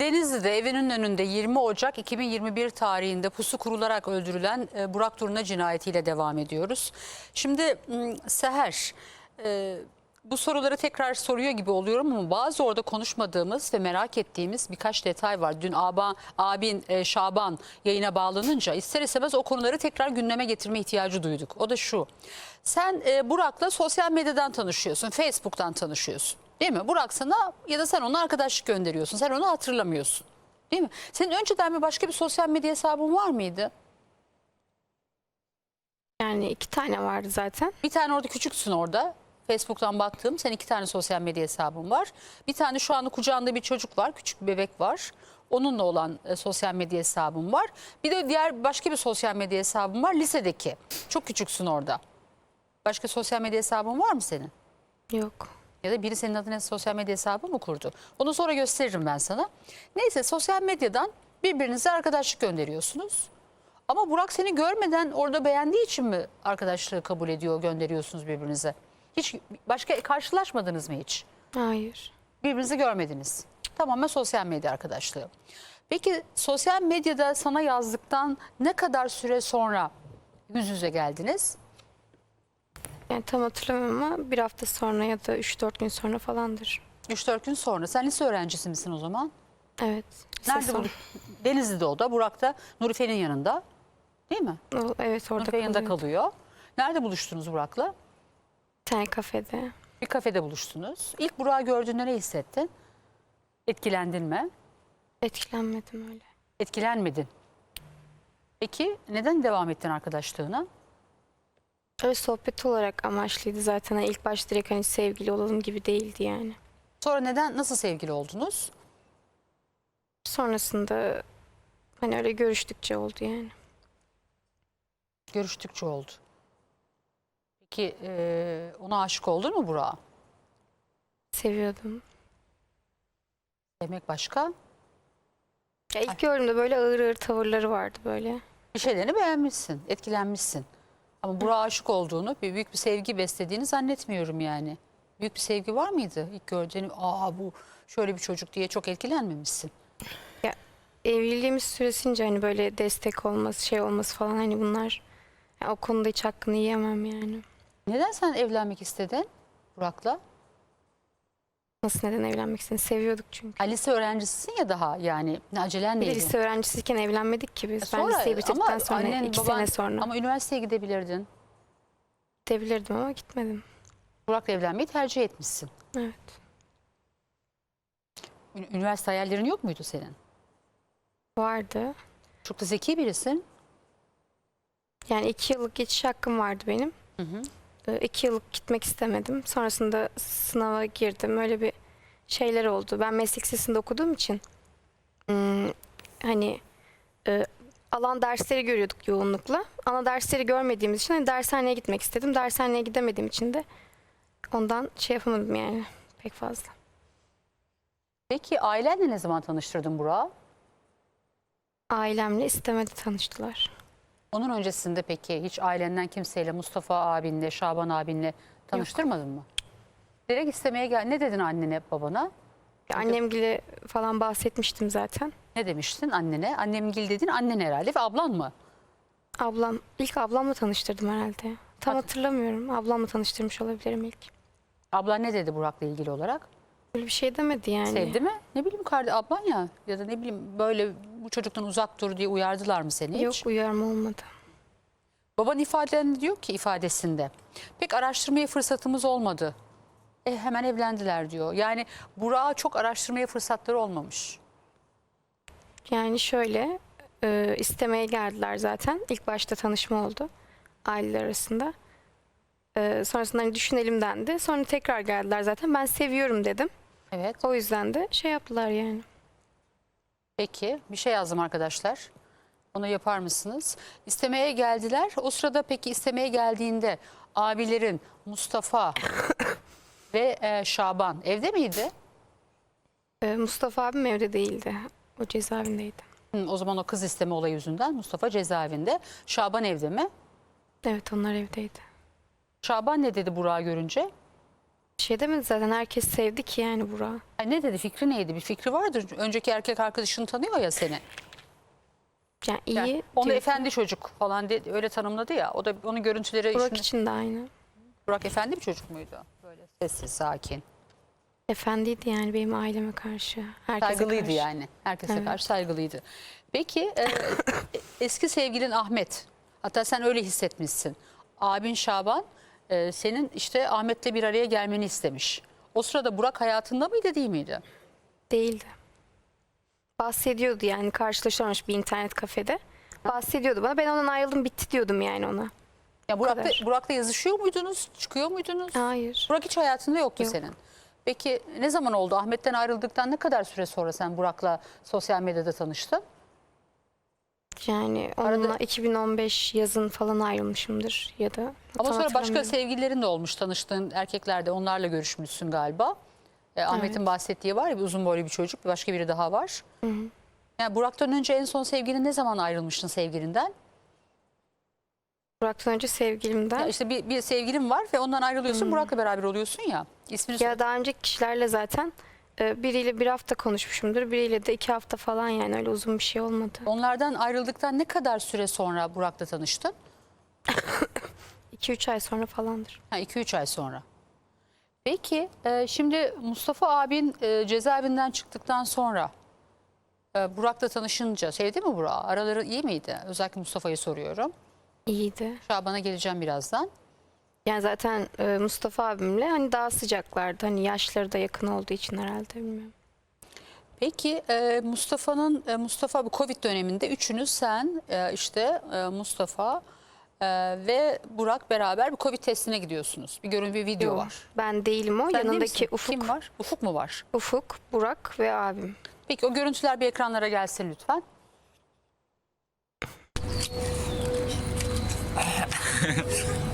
Denizli'de evinin önünde 20 Ocak 2021 tarihinde pusu kurularak öldürülen e, Burak Turna cinayetiyle devam ediyoruz. Şimdi Seher e, bu soruları tekrar soruyor gibi oluyorum ama bazı orada konuşmadığımız ve merak ettiğimiz birkaç detay var. Dün aba, abin e, Şaban yayına bağlanınca ister istemez o konuları tekrar gündeme getirme ihtiyacı duyduk. O da şu. Sen Burak'la sosyal medyadan tanışıyorsun, Facebook'tan tanışıyorsun. Değil mi? Burak sana ya da sen ona arkadaşlık gönderiyorsun. Sen onu hatırlamıyorsun. Değil mi? Senin önceden bir başka bir sosyal medya hesabın var mıydı? Yani iki tane vardı zaten. Bir tane orada küçüksün orada. Facebook'tan baktığım senin iki tane sosyal medya hesabın var. Bir tane şu anda kucağında bir çocuk var, küçük bir bebek var. Onunla olan e, sosyal medya hesabım var. Bir de diğer başka bir sosyal medya hesabım var lisedeki. Çok küçüksün orada. Başka sosyal medya hesabın var mı senin? Yok. Ya da biri senin adına sosyal medya hesabı mı kurdu? Onu sonra gösteririm ben sana. Neyse sosyal medyadan birbirinize arkadaşlık gönderiyorsunuz. Ama Burak seni görmeden orada beğendiği için mi arkadaşlığı kabul ediyor, gönderiyorsunuz birbirinize? Hiç başka karşılaşmadınız mı hiç? Hayır. Birbirinizi görmediniz. Tamamen sosyal medya arkadaşlığı. Peki sosyal medyada sana yazdıktan ne kadar süre sonra yüz yüze geldiniz? Yani tam hatırlamıyorum ama bir hafta sonra ya da 3-4 gün sonra falandır. 3-4 gün sonra. Sen lise öğrencisi misin o zaman? Evet. Nerede bu? Denizli'de o da. Burak da Nurife'nin yanında. Değil mi? Evet orada Nurife'nin yanında kalıyor. Nerede buluştunuz Burak'la? Bir tane kafede. Bir kafede buluştunuz. İlk Burak'ı gördüğünde ne hissettin? Etkilendin mi? Etkilenmedim öyle. Etkilenmedin. Peki neden devam ettin arkadaşlığına? Öyle sohbet olarak amaçlıydı zaten. Yani ilk başta direkt hani sevgili olalım gibi değildi yani. Sonra neden nasıl sevgili oldunuz? Sonrasında hani öyle görüştükçe oldu yani. Görüştükçe oldu. Peki eee, ona aşık oldun mu Burak'a? Seviyordum. Sevmek başka. Ya ilk gördüğümde böyle ağır ağır tavırları vardı böyle. Bir şeylerini beğenmişsin, etkilenmişsin. Ama Burak'a aşık olduğunu, bir büyük bir sevgi beslediğini zannetmiyorum yani. Büyük bir sevgi var mıydı ilk gördüğün? Aa bu şöyle bir çocuk diye çok etkilenmemişsin. Evliliğimiz süresince hani böyle destek olması, şey olması falan hani bunlar ya o konuda hiç hakkını yiyemem yani. Neden sen evlenmek istedin Burak'la? Nasıl neden evlenmek istedin? Seviyorduk çünkü. Ha, lise öğrencisisin ya daha yani acelen Bir de neydi? lise öğrencisiyken evlenmedik ki biz. ben Sonra- liseyi bitirdikten ama sonra annen, iki baban- sene sonra Ama üniversiteye gidebilirdin. gidebilirdim ama gitmedim. Burak'la evlenmeyi tercih etmişsin. Evet. Üniversite hayallerin yok muydu senin? Vardı. Çok da zeki birisin. Yani iki yıllık geçiş hakkım vardı benim. Hı hı. İki yıllık gitmek istemedim. Sonrasında sınava girdim. Öyle bir şeyler oldu. Ben meslek lisesinde okuduğum için hmm, hani e, alan dersleri görüyorduk yoğunlukla. Ana dersleri görmediğimiz için hani dershaneye gitmek istedim. Dershaneye gidemediğim için de ondan şey yapamadım yani pek fazla. Peki ailenle ne zaman tanıştırdın Burak'ı? Ailemle istemedi tanıştılar. Onun öncesinde peki hiç ailenden kimseyle Mustafa abinle, Şaban abinle tanıştırmadın mı? Direkt istemeye gel. Ne dedin annene, babana? Annemgile falan bahsetmiştim zaten. Ne demiştin annene? Annemgil dedin annen herhalde ve ablan mı? Ablam, ilk ablamla tanıştırdım herhalde. Tam Hat- hatırlamıyorum. Ablamla tanıştırmış olabilirim ilk. Ablan ne dedi Burak'la ilgili olarak? Böyle bir şey demedi yani. Sevdi mi? Ne bileyim kardeş ablan ya ya da ne bileyim böyle bu çocuktan uzak dur diye uyardılar mı seni hiç? Yok uyarma olmadı. Baban ifadende diyor ki ifadesinde pek araştırmaya fırsatımız olmadı. E, hemen evlendiler diyor. Yani Burak'a çok araştırmaya fırsatları olmamış. Yani şöyle e, istemeye geldiler zaten. İlk başta tanışma oldu aileler arasında. E, sonrasında hani düşünelim dendi. Sonra tekrar geldiler zaten. Ben seviyorum dedim. Evet. O yüzden de şey yaptılar yani. Peki bir şey yazdım arkadaşlar. Onu yapar mısınız? İstemeye geldiler. O sırada peki istemeye geldiğinde abilerin Mustafa ve e, Şaban evde miydi? E, Mustafa abim evde değildi. O cezaevindeydi. Hı, o zaman o kız isteme olayı yüzünden Mustafa cezaevinde. Şaban evde mi? Evet onlar evdeydi. Şaban ne dedi Burak'ı görünce? Şey demedi zaten herkes sevdi ki yani Burak'ı. Ay ne dedi fikri neydi? Bir fikri vardır. Önceki erkek arkadaşını tanıyor ya seni. Yani iyi. Yani onu diyor. efendi çocuk falan dedi, öyle tanımladı ya. O da onun görüntüleri Burak şimdi- için de aynı. Burak efendi bir çocuk muydu? Böyle sessiz, sakin. Efendiydi yani benim aileme karşı. Herkese Saygılıydı karşı. yani. Herkese Evet. karşı saygılıydı. Peki e, eski sevgilin Ahmet. Hatta sen öyle hissetmişsin. Abin Şaban e, senin işte Ahmet'le bir araya gelmeni istemiş. O sırada Burak hayatında mıydı değil miydi? Değildi. Bahsediyordu yani karşılaşamamış bir internet kafede. Bahsediyordu bana. Ben ondan ayrıldım bitti diyordum yani ona. Ya Burak'la, kadar. Burak'la yazışıyor muydunuz? Çıkıyor muydunuz? Hayır. Burak hiç hayatında yoktu Yok. senin. Peki ne zaman oldu? Ahmet'ten ayrıldıktan ne kadar süre sonra sen Burak'la sosyal medyada tanıştın? Yani Arada- onunla 2015 yazın falan ayrılmışımdır ya da. Ama tam sonra başka hatırlamıyorum. sevgililerin de olmuş tanıştığın erkeklerde onlarla görüşmüşsün galiba. E, Ahmet'in bahsettiği var ya bir uzun boylu bir çocuk başka biri daha var. Yani Burak'tan önce en son sevgilin ne zaman ayrılmıştın sevgilinden? Burak'tan önce sevgilimden. Ya işte bir, bir sevgilin var ve ondan ayrılıyorsun Burak'la beraber oluyorsun ya. İsmini söyle. Ya daha önceki kişilerle zaten biriyle bir hafta konuşmuşumdur. Biriyle de iki hafta falan yani öyle uzun bir şey olmadı. Onlardan ayrıldıktan ne kadar süre sonra Burak'la tanıştın? 2-3 ay sonra falandır. Ha 2-3 ay sonra. Peki e, şimdi Mustafa abin e, cezaevinden çıktıktan sonra e, Burak'la tanışınca sevdi mi Burak'ı? Araları iyi miydi? Özellikle Mustafa'yı soruyorum. İyiydi. Şaban'a geleceğim birazdan. Yani zaten e, Mustafa abimle hani daha sıcaklardı. Hani yaşları da yakın olduğu için herhalde bilmiyorum. Peki e, Mustafa'nın e, Mustafa bu Covid döneminde üçünüz sen e, işte e, Mustafa e, ve Burak beraber bir Covid testine gidiyorsunuz. Bir görün bir video Yok, var. Ben değilim o. Sen değil Yanındaki misin? Ufuk. Kim var? Ufuk mu var? Ufuk, Burak ve abim. Peki o görüntüler bir ekranlara gelsin lütfen.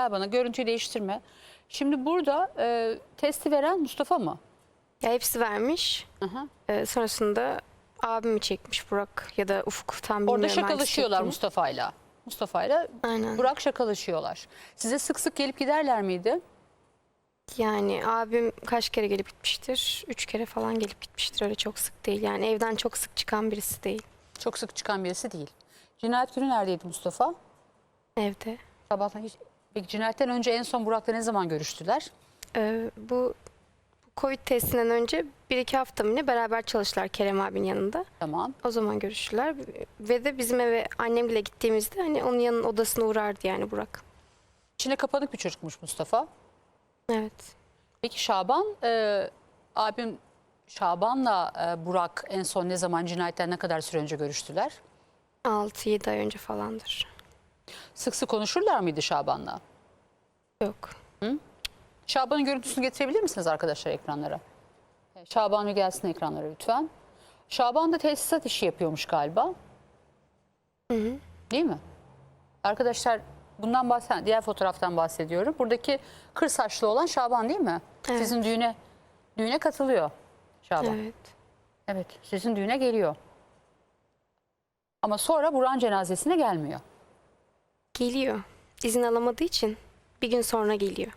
Gel bana. Görüntüyü değiştirme. Şimdi burada e, testi veren Mustafa mı? Ya hepsi vermiş. Hı hı. E, sonrasında abimi çekmiş Burak ya da Ufuk tam bilmiyorum. Orada şakalaşıyorlar. Mustafa'yla. Mustafa'yla Aynen. Burak şakalaşıyorlar. Size sık sık gelip giderler miydi? Yani abim kaç kere gelip gitmiştir? Üç kere falan gelip gitmiştir. Öyle çok sık değil. Yani evden çok sık çıkan birisi değil. Çok sık çıkan birisi değil. Cinayet günü neredeydi Mustafa? Evde. Sabahtan hiç... Peki cinayetten önce en son Burak'la ne zaman görüştüler? Ee, bu Covid testinden önce bir iki hafta mı ne beraber çalıştılar Kerem abinin yanında. Tamam. O zaman görüştüler. Ve de bizim eve annemle gittiğimizde hani onun yanının odasına uğrardı yani Burak. İçine kapanık bir çocukmuş Mustafa. Evet. Peki Şaban, e, abim Şaban'la e, Burak en son ne zaman cinayetten ne kadar süre önce görüştüler? 6-7 ay önce falandır. Sık sık konuşurlar mıydı Şaban'la? Yok. Şaban'ın görüntüsünü getirebilir misiniz arkadaşlar ekranlara? Şaban bir gelsin ekranlara lütfen. Şaban da tesisat işi yapıyormuş galiba. Değil mi? Arkadaşlar bundan bahseden diğer fotoğraftan bahsediyorum. Buradaki kır saçlı olan Şaban değil mi? Evet. Sizin düğüne düğüne katılıyor Şaban. Evet. Evet, sizin düğüne geliyor. Ama sonra Buran cenazesine gelmiyor. Geliyor. İzin alamadığı için bir gün sonra geliyor.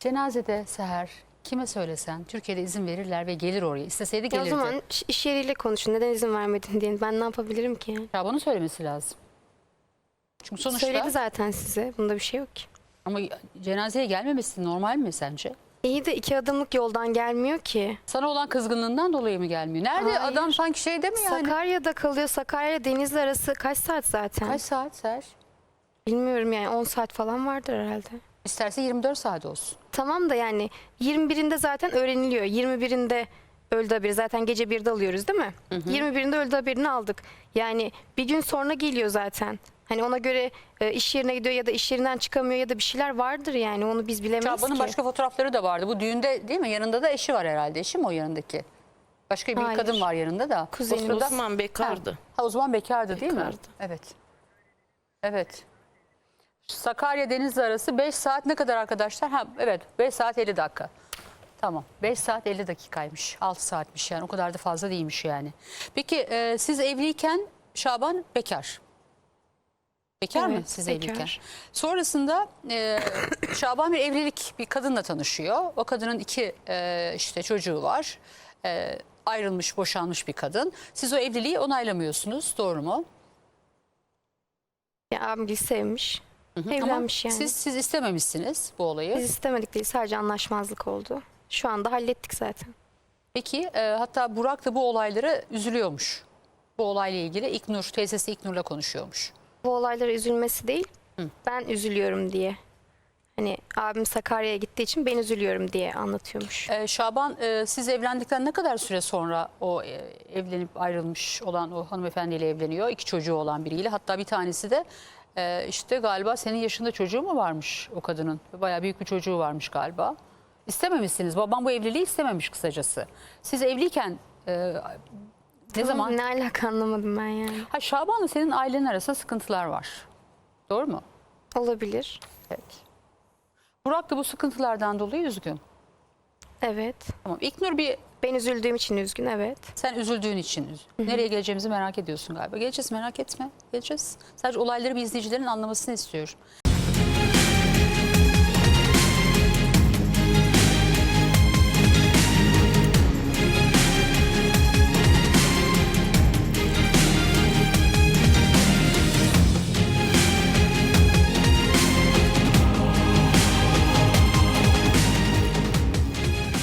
Cenazede Seher kime söylesen Türkiye'de izin verirler ve gelir oraya. İsteseydi Ya o gelirdi. zaman iş- iş yeriyle konuşun. Neden izin vermedin diye. Ben ne yapabilirim ki yani? Şaban'ın söylemesi lazım. Çünkü sonuçta Söyledi zaten size. Bunda bir şey yok ki. ama cenazeye gelmemesi normal mi sence? İyi de iki adımlık yoldan gelmiyor ki. Sana olan kızgınlığından dolayı mı gelmiyor? Nerede Hayır. adam sanki şey demiyor yani. Sakarya'da kalıyor. Sakarya ile Denizli arası kaç saat zaten? Kaç saat Seher? Bilmiyorum yani 10 saat falan vardır herhalde. İsterse 24 saat olsun. Tamam da yani 21'inde zaten öğreniliyor. 21'inde öldü haberi. Zaten gece 1'de alıyoruz değil mi? 21'inde öldü haberini aldık. Yani bir gün sonra geliyor zaten. Hani ona göre e, iş yerine gidiyor ya da iş yerinden çıkamıyor ya da bir şeyler vardır yani onu biz bilemeyiz Şaban'ın ki. başka fotoğrafları da vardı. Bu düğünde değil mi? Yanında da eşi var herhalde. Eşi mi o yanındaki? Başka bir Hayır. kadın var yanında da. Kuzenim. O sırada- Osman bekardı. Ha, ha, o zaman bekardı değil mi? Bekardı. Evet. Evet. Sakarya Denizli arası 5 saat ne kadar arkadaşlar? Ha evet 5 saat 50 dakika. Tamam 5 saat 50 dakikaymış. 6 saatmiş yani o kadar da fazla değilmiş yani. Peki e, siz evliyken Şaban bekar. Bekar mı Evet, siz bekar. evliyken? Sonrasında e, Şaban bir evlilik bir kadınla tanışıyor. O kadının iki e, işte çocuğu var. E, ayrılmış, boşanmış bir kadın. Siz o evliliği onaylamıyorsunuz. Doğru mu? Ya abim sevmiş. Ama Evlenmiş yani. Siz siz istememişsiniz bu olayı. Biz istemedik değil sadece anlaşmazlık oldu. Şu anda hallettik zaten. Peki e, hatta Burak da bu olaylara üzülüyormuş. Bu olayla ilgili İknur teyzesi İknur'la konuşuyormuş. Bu olaylara üzülmesi değil ben üzülüyorum diye. Hani abim Sakarya'ya gittiği için ben üzülüyorum diye anlatıyormuş. E, Şaban e, siz evlendikten ne kadar süre sonra o e, evlenip ayrılmış olan o hanımefendiyle evleniyor? İki çocuğu olan biriyle. Hatta bir tanesi de e, işte galiba senin yaşında çocuğu mu varmış o kadının? Bayağı büyük bir çocuğu varmış galiba. İstememişsiniz. Babam bu evliliği istememiş kısacası. Siz evliyken e, ne zaman? Ne alaka anlamadım ben yani. Ha Şaban'la senin ailenin arasında sıkıntılar var. Doğru mu? Olabilir. Peki. Burak da bu sıkıntılardan dolayı üzgün. Evet. Tamam. İlknur bir Ben üzüldüğüm için üzgün evet. sen üzüldüğün için üz- nereye geleceğimizi merak ediyorsun galiba. Geleceğiz merak etme. Geleceğiz. Sadece olayları bir izleyicilerin anlamasını istiyorum.